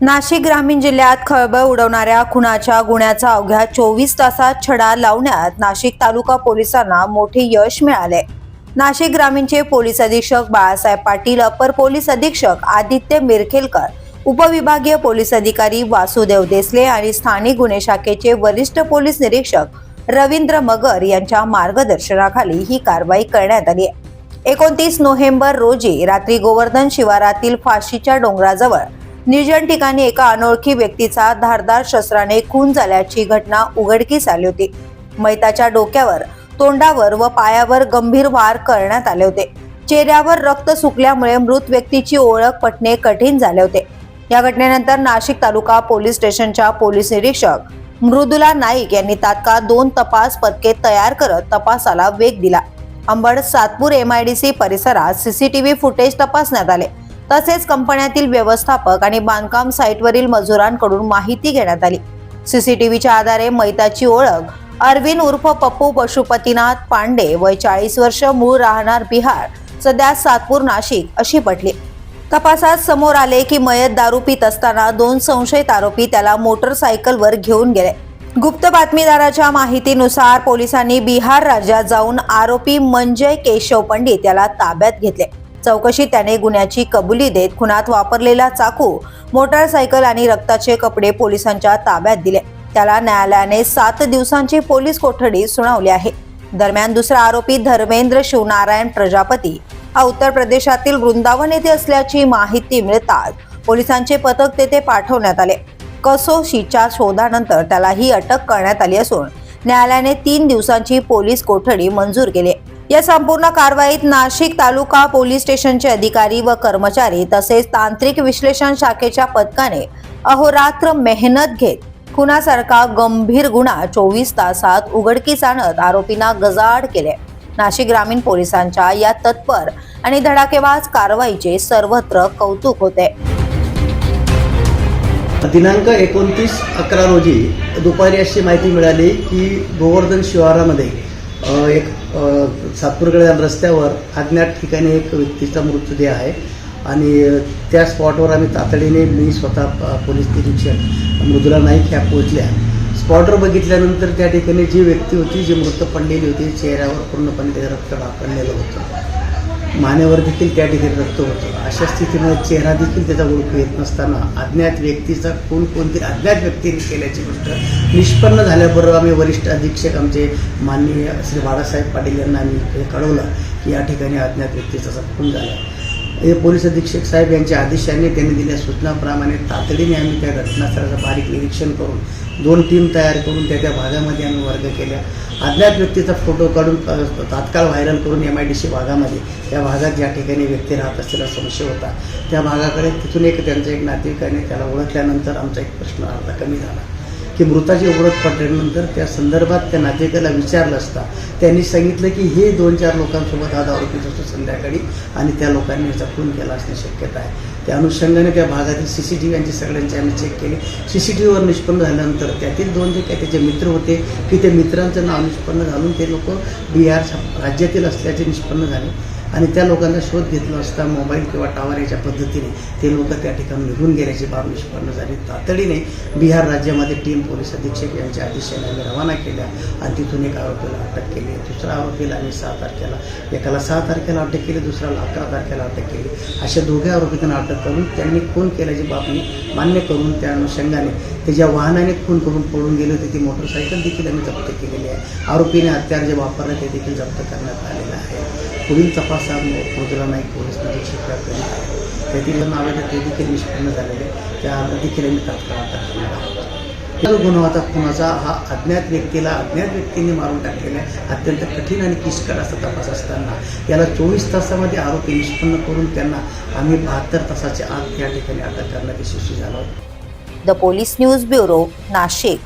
नाशिक ग्रामीण जिल्ह्यात खळबळ उडवणाऱ्या खुनाच्या गुन्ह्याचा अवघ्या चोवीस तासात छडा लावण्यात नाशिक तालुका पोलिसांना मोठे यश मिळाले. नाशिक ग्रामीणचे पोलीस अधीक्षक बाळासाहेब पाटील अपर पोलीस अधीक्षक आदित्य मिरखेलकर उपविभागीय पोलीस अधिकारी वासुदेव देसले आणि स्थानिक गुन्हे शाखेचे वरिष्ठ पोलीस निरीक्षक रवींद्र मगर यांच्या मार्गदर्शनाखाली ही कारवाई करण्यात आली आहे. एकोणतीस नोव्हेंबर रोजी रात्री गोवर्धन शिवारातील फाशीच्या डोंगराजवळ निर्जन ठिकाणी एका अनोळखी व्यक्तीचा धारदार शस्त्राने खून झाल्याची घटना उघडकीस आली होती. मैताच्या डोक्यावर तोंडावर व पायावर गंभीर वार करण्यात आले होते. चेहऱ्यावर रक्त सुकल्यामुळे मृत व्यक्तीची ओळख पटणे कठीण झाले होते. या घटनेनंतर नाशिक तालुका पोलीस स्टेशनच्या पोलीस निरीक्षक मृदुला नाईक यांनी तात्काळ दोन तपास पथके तयार करत तपासाला वेग दिला. अंबड सातपूर एमआयडीसी परिसरात सीसीटीव्ही फुटेज तपासण्यात आले. तसेच कंपन्यातील व्यवस्थापक आणि बांधकाम साईटवरील मजुरांकडून माहिती घेण्यात आली. सीसीटीव्हीच्या आधारे मैताची ओळख अरविंद उर्फ पप्पू पशुपतीनाथ पांडे वय चाळीस वर्ष मूळ राहणार बिहार सध्या सातपूर नाशिक अशी पटली. तपासात समोर आले की मयत दारू पित असताना दोन संशयित आरोपी त्याला मोटरसायकलवर घेऊन गेले. गुप्त बातमीदाराच्या माहितीनुसार पोलिसांनी बिहार राज्यात जाऊन आरोपी मंजय केशव पंडित याला ताब्यात घेतले. चौकशीत त्याने गुन्ह्याची कबुली देत खुनात वापरलेला चाकू मोटारसायकल आणि रक्ताचे कपडे पोलिसांच्या ताब्यात दिले. त्याला न्यायालयाने सात दिवसांची पोलीस कोठडी सुनावली आहे. दरम्यान दुसरा आरोपी धर्मेंद्र शिवनारायण प्रजापती हा उत्तर प्रदेशातील वृंदावन येथे असल्याची माहिती मिळताच पोलिसांचे पथक तेथे पाठवण्यात आले. कसोशीच्या शोधानंतर त्याला ही अटक करण्यात आली असून न्यायालयाने तीन दिवसांची पोलीस कोठडी मंजूर केली या संपूर्ण कारवाईत नाशिक तालुका पोलीस स्टेशनचे अधिकारी व कर्मचारी तसेच तांत्रिक विश्लेषण शाखेच्या पथकाने अहोरात्र मेहनत घेत खुनासारखा गंभीर गुन्हा चोवीस तासात उघडकीस आणत आरोपींना गजाआड केले. नाशिक ग्रामीण पोलिसांच्या या तत्पर आणि धडाकेबाज कारवाईचे सर्वत्र कौतुक होते. दिनांक एकोणतीस अकरा रोजी दुपारी अशी माहिती मिळाली की गोवर्धन शिवारामध्ये एक अ, सातपूरकडे रस्त्यावर अज्ञात ठिकाणी एक व्यक्तीचा मृतदेह आहे. आणि त्या स्पॉटवर आम्ही तातडीने मी स्वतः पोलीस निरीक्षक मृदुला नाईक ह्या पोहोचल्या. स्पॉटवर बघितल्यानंतर त्या ठिकाणी जी व्यक्ती होती जी मृत पडलेली होती चेहऱ्यावर पूर्णपणे त्याचं रक्त पडलेलं होतं. मानेवर देखील त्या ठिकाणी रक्त होतं. अशा स्थितीमध्ये चेहरा देखील त्याचा ओळखू येत नसताना अज्ञात व्यक्तीचा खून कोणती अज्ञात व्यक्तीने केल्याची गोष्ट निष्पन्न झाल्याबरोबर आम्ही वरिष्ठ अधीक्षक आमचे माननीय श्री बाळासाहेब पाटील यांना आम्ही हे कळवलं की या ठिकाणी अज्ञात व्यक्तीचा खून झाला. हे पोलीस अधीक्षक साहेब यांच्या आदेशाने त्यांनी दिल्या सूचनाप्रमाणे तातडीने आम्ही त्या घटनास्थळाचं बारीक निरीक्षण करून दोन टीम तयार करून त्या त्या भागामध्ये आम्ही वर्ग केल्या. अज्ञात व्यक्तीचा फोटो काढून तात्काळ व्हायरल करून एम आय डी सी भागामध्ये त्या भागात ज्या ठिकाणी व्यक्ती राहत असलेला संशय होता. त्या भागाकडे तिथून एक त्यांचा एक नातेवाईकाने त्याला ओळखल्यानंतर आमचा एक प्रश्न अर्धा कमी झाला. की मृताची ओळख पटल्यानंतर त्या संदर्भात त्या नातेवाईकाला विचारलं असता. त्यांनी सांगितलं की हे दोन चार लोकांसोबत हा दारू पित असतो संध्याकाळी आणि त्या लोकांनी याचा खून केला असण्याची शक्यता आहे. त्या अनुषंगाने त्या भागातील सी सी टी व्ही यांची सगळ्यांची आम्ही चेक केले. सी सी टी व्हीवर निष्पन्न झाल्यानंतर त्यातील दोन जे काही त्याचे मित्र होते की ते मित्रांचं नाव निष्पन्न घालून ते लोक बिहार राज्यातील असल्याचे निष्पन्न झाले. आणि त्या लोकांना शोध घेतला असता मोबाईल किंवा टावर याच्या पद्धतीने. ते लोक त्या ठिकाणी निघून गेल्याची बाब निष्पन्न झाली. तातडीने बिहार राज्यामध्ये टीम पोलीस अधीक्षक यांच्या आदेशाने रवाना केल्या आणि तिथून एक आरोपीला अटक केली. दुसऱ्या आरोपीला आम्ही सहा तारखेला एकाला सहा तारखेला अटक केली दुसऱ्याला अकरा तारखेला अटक केली. अशा दोघे आरोपींना अटक करून त्यांनी खून केल्याची बाबी मान्य करून त्या अनुषंगाने ते ज्या वाहनाने खून करून पळून गेले होते. ती मोटरसायकल देखील आम्ही जप्त केलेली आहे. आरोपीने हत्यार जे वापरले ते देखील जप्त करण्यात आलेलं आहे. पुढील तपास हा नाईक पोलीस निरीक्षक करीत आहे त्यातील नाव ते देखील निष्पन्न झालेले त्या देखील आम्ही तात्काळ अटक करणार आहोत. हा गुन्हा खुनाचा हा अज्ञात व्यक्तीला अज्ञात व्यक्तीने मारून टाकलेला आहे. अत्यंत कठीण आणि किचकट असा तपास असताना याला चोवीस तासामध्ये आरोपी निष्पन्न करून त्यांना आम्ही बहात्तर तासाच्या आत या ठिकाणी अटक करण्यात यशस्वी झालो आहोत. The police news bureau Nashik.